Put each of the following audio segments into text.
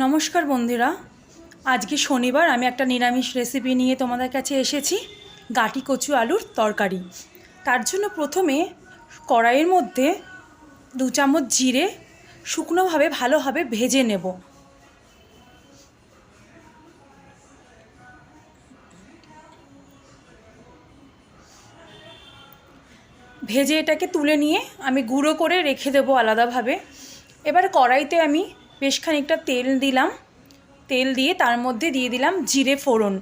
নমস্কার বন্ধুরা। আজকে শনিবার আমি একটা নিরামিষ রেসিপি নিয়ে তোমাদের কাছে এসেছি, গাটি কচু আলুর তরকারি। তার জন্য প্রথমে কড়াইয়ের মধ্যে দু চামচ জিরে শুকনোভাবে ভালোভাবে ভেজে নেব। ভেজে এটাকে তুলে নিয়ে আমি গুঁড়ো করে রেখে দেবো আলাদাভাবে। এবার কড়াইতে আমি বেশ খানিকটা তেল দিলাম। তেল দিয়ে তার মধ্যে দিয়ে দিলাম জিরে ফোড়ন।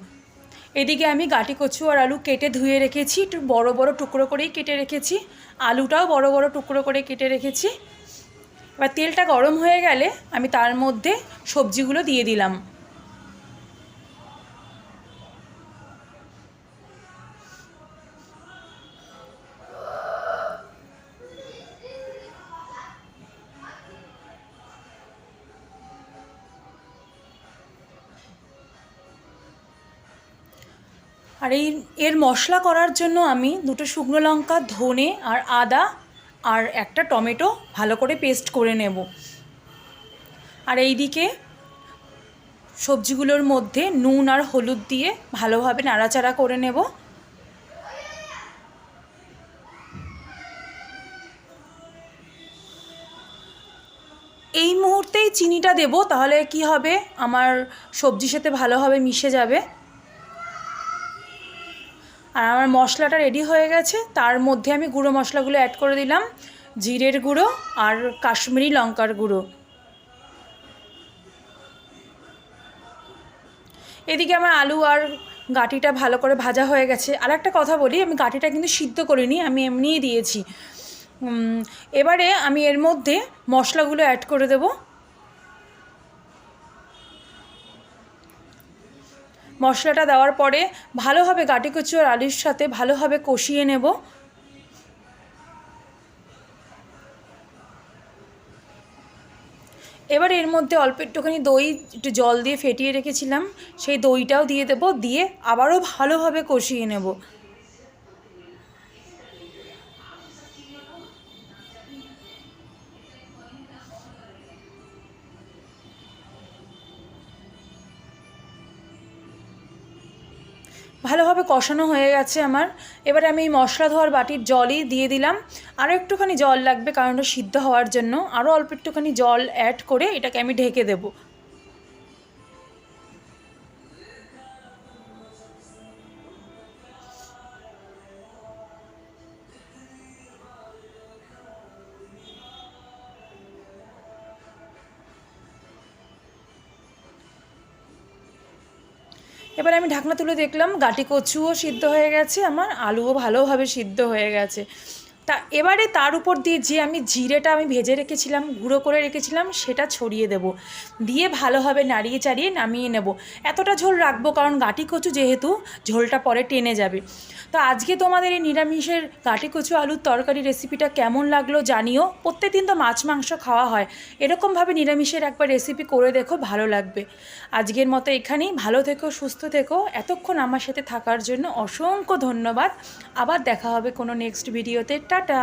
এদিকে আমি গাটি কচু আর আলু কেটে ধুয়ে রেখেছি, একটু বড় বড় টুকরো করেই কেটে রেখেছি। আলুটাও বড় বড় টুকরো করে কেটে রেখেছি। এবার তেলটা গরম হয়ে গেলে আমি তার মধ্যে সবজিগুলো দিয়ে দিলাম। আর এই, এর মশলা করার জন্য আমি দুটো শুকনো লঙ্কা, ধনে আর আদা আর একটা টমেটো ভালো করে পেস্ট করে নেব। আর এইদিকে সবজিগুলোর মধ্যে নুন আর হলুদ দিয়ে ভালোভাবে নাড়াচাড়া করে নেব। এই মুহূর্তেই চিনিটা দেব, তাহলে কি হবে? আমার সবজির সাথে ভালোভাবে মিশে যাবে। আর আমার মশলাটা রেডি হয়ে গেছে। তার মধ্যে আমি গুঁড়ো মশলাগুলো অ্যাড করে দিলাম। জিরের গুঁড়ো আর কাশ্মীরি লঙ্কার গুঁড়ো। এদিকে আমার আলু আর গাটিটা ভালো করে ভাজা হয়ে গেছে। আর একটা কথা বলি, আমি গাটিটা কিন্তু সিদ্ধ করিনি, আমি এমনিই দিয়েছি। এবারে আমি এর মধ্যে মশলাগুলো অ্যাড করে দেবো। মশলাটা দেওয়ার পরে ভালোভাবে গাটি কচু আর আলুর সাথে ভালোভাবে কষিয়ে নেব। এবার এর মধ্যে অল্প একটুখানি দই, একটু জল দিয়ে ফেটিয়ে রেখেছিলাম, সেই দইটাও দিয়ে দেব, দিয়ে আবারও ভালোভাবে কষিয়ে নেব। ভালোভাবে কষানো হয়ে গেছে আমার। এবারে আমি এই মশলা ধোয়ার বাটির জলই দিয়ে দিলাম। আরও একটুখানি জল লাগবে কারণ ওটা সিদ্ধ হওয়ার জন্য। আরও অল্প একটুখানি জল অ্যাড করে এটাকে আমি ঢেকে দেবো। এবার আমি ঢাকনা তুলে দেখলাম, গাটি কচুও সিদ্ধ হয়ে গেছে, আমার আলুও ভালোভাবে সিদ্ধ হয়ে গেছে। তা এবারে তার উপর দিয়ে যে আমি জিরেটা আমি ভেজে রেখেছিলাম, গুঁড়ো করে রেখেছিলাম, সেটা ছড়িয়ে দেব। দিয়ে ভালোভাবে নাড়িয়ে চাড়িয়ে নামিয়ে নেব। এতটা ঝোল রাখব কারণ গাঁটি কচু যেহেতু, ঝোলটা পরে টেনে যাবে। তো আজকে তোমাদের এই নিরামিষের গাঁটি কচু আলুর তরকারি রেসিপিটা কেমন লাগল জানিও। প্রত্যেক দিন তো মাছ, মাংস খাওয়া হয়। এরকমভাবে নিরামিষের একবার রেসিপি করে দেখো, ভালো লাগবে। আজকের মতো এখানেই। ভালো থেকো, সুস্থ থেকো। এতক্ষণ আমার সাথে থাকার জন্য অসংখ্য ধন্যবাদ। আবার দেখা হবে কোনো নেক্সট ভিডিওতে টাটা।